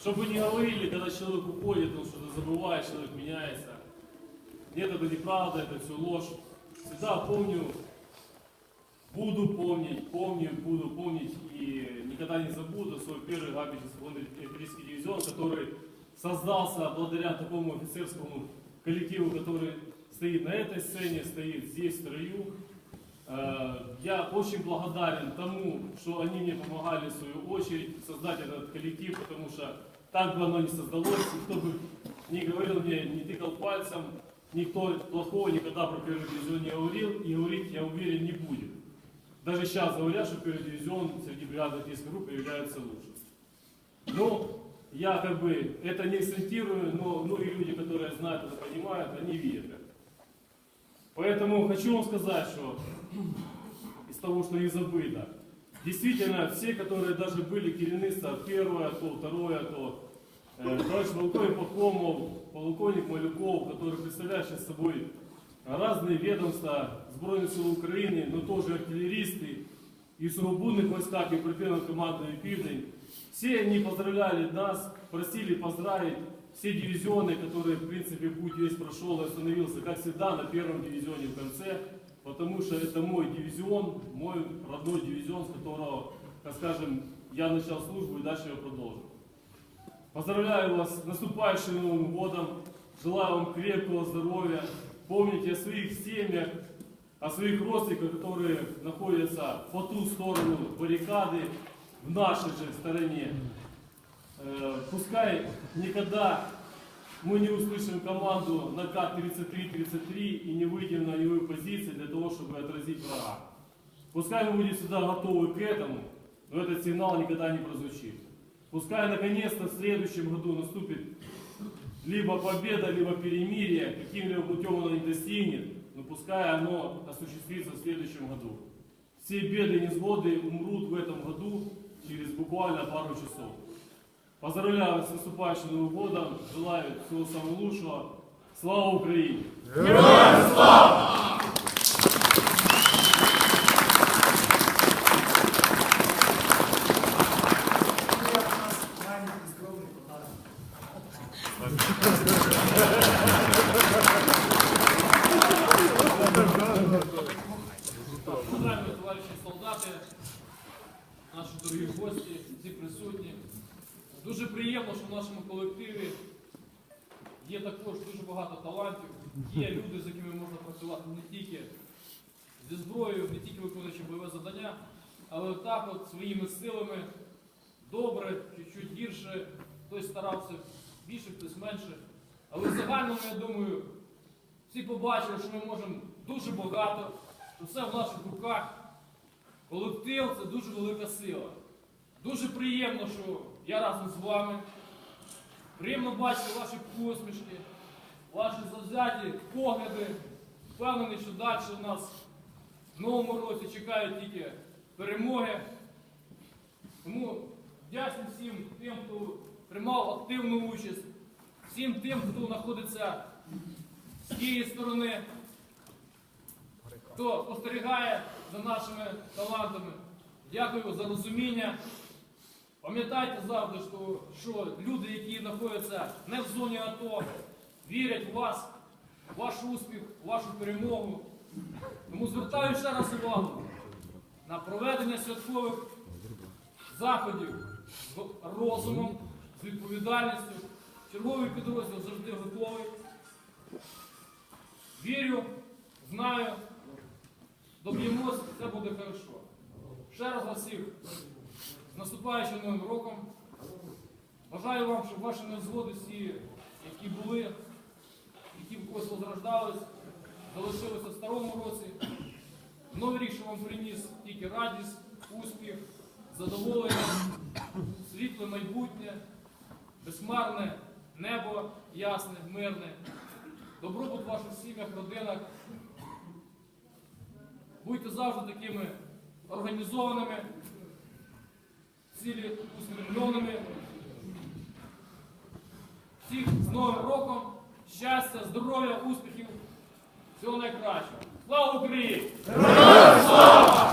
Чтобы не говорили, когда человек уходит, он что-то забывает, человек меняется. Нет, это неправда, это все ложь. Всегда помню, буду помнить, помню, буду помнить и никогда не забуду свой первый габельный артиллерийский дивизион, который создался благодаря такому офицерскому коллективу, который стоит на этой сцене, стоит здесь, в строю. Э, Я очень благодарен тому, что они мне помогали в свою очередь создать этот коллектив, потому что так бы оно не создалось, никто бы не говорил мне, не тыкал пальцем, никто плохого никогда про первый дивизион не говорил и говорить, я уверен, не будет. Даже сейчас говорят, что первый дивизион среди бригад артиллерийской группы является лучшим. Ну, я как бы это не акцентирую, но многие люди, которые знают это, понимают, они видят это. Поэтому хочу вам сказать, что из того, что не забыто, действительно, все, которые даже были керівництва первое, то второе, то э, товарищ полковник Пахомов, полковник Малюков, который представляет сейчас собой разные ведомства Збройных сил Украины, но тоже артиллеристы, и в сухопутных войсках, и оперативной командой «Пивдень», все они поздравляли нас, просили поздравить все дивизионы, которые, в принципе, путь весь прошел и остановился, как всегда, на первом дивизионе в конце, потому что это мой дивизион, мой родной дивизион, с которого, так скажем, я начал службу и дальше ее продолжу. Поздравляю вас с наступающим Новым годом, желаю вам крепкого здоровья, помните о своих семьях, о своих родственниках, которые находятся по ту сторону баррикады, в нашей же стороне. Э, Пускай никогда мы не услышим команду накат 33-33 и не выйдем на боевые позиции для того, чтобы отразить врага. Пускай мы будем всегда готовы к этому, но этот сигнал никогда не прозвучит. Пускай наконец-то в следующем году наступит либо победа, либо перемирие, каким-либо путем оно не достигнет, но пускай оно осуществится в следующем году. Все беды и невзгоды умрут в этом году через буквально пару часов. Поздравляю вас с наступающим Новым годом, желаю всего самого лучшего. Слава Украине! Я у нас маленький скромный подарок. Уважаемі товариші солдати, наші дорогі гості, всі присутні. Дуже приємно, що в нашому колективі є також дуже багато талантів, є люди, з якими можна працювати не тільки зі зброєю, не тільки виконуючи бойове завдання, але так от своїми силами добре, чуть-чуть гірше, хтось старався більше, хтось менше. Але в загальному, я думаю, всі побачили, що ми можемо дуже багато, що все в наших руках. Колектив це дуже велика сила. Дуже приємно, що я разом з вами. Приємно бачити ваші посмішки, ваші завзяті погляди. Впевнений, що далі у нас в новому році чекають тільки перемоги. Тому вдячний всім тим, хто приймав активну участь, всім тим, хто знаходиться з тієї сторони, хто спостерігає за нашими талантами. Дякую за розуміння. Пам'ятайте завжди, що, що люди, які знаходяться не в зоні АТО, вірять в вас, в ваш успіх, в вашу перемогу. Тому звертаю ще раз увагу на проведення святкових заходів з розумом, з відповідальністю. Черговий підрозділ завжди готовий. Вірю, знаю, доб'ємось, все буде хорошо. Ще раз вас всіх з наступаючим новим роком. Бажаю вам, щоб ваші невзгоди всі, які були, які в когось возрождались, залишилися в старому році. Новий рік, що вам приніс тільки радість, успіх, задоволення, світле майбутнє, безхмарне небо ясне, мирне, добробут в ваших сім'ях, родинах. Будьте завжди такими організованими, цілі устремленими. Всіх з Новим роком, щастя, здоров'я, успіхів, всього найкращого. Слава Україні! Героям слава!